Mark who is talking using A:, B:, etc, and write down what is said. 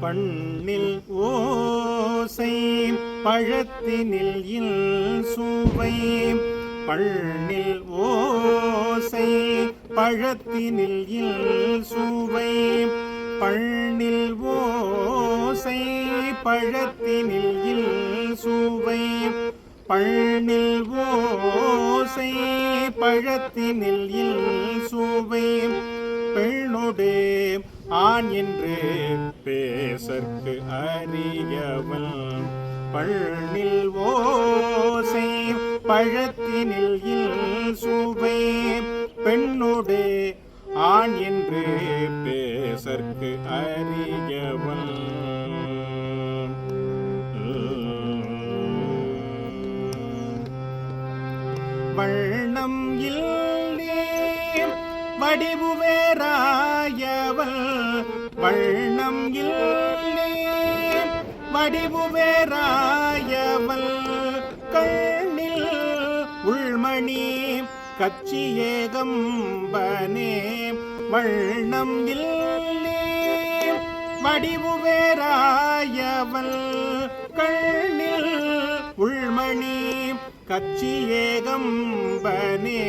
A: பண்ணில் ஓசை பழத்தினில் இல் சுவை. பண்ணில் ஓசை பழத்தினில் இல் சுவை. பண்ணில் ஓசை பழத்தினில் இல் சுவை. பண்ணில் ஓசை பழத்தினில் இல் சுவை. ஆண் என்று பேசற்கு அறியவன். பள்ளில் ஓசை பழத்தினில் சுவை. பெண்ணுடே ஆண் என்று பேசற்கு அறியவன். வண்ணம் இல்லை வடிவு வேறாயவள் வண்ணம் இல்லை வடிவு வேறாயவள் கண்ணில் உள்மணி கச்சி ஏகம்பனே வண்ணம் இல்லை வடிவு வேறாயவள் கண்ணில் உள்மணி கச்சி ஏகம்பனே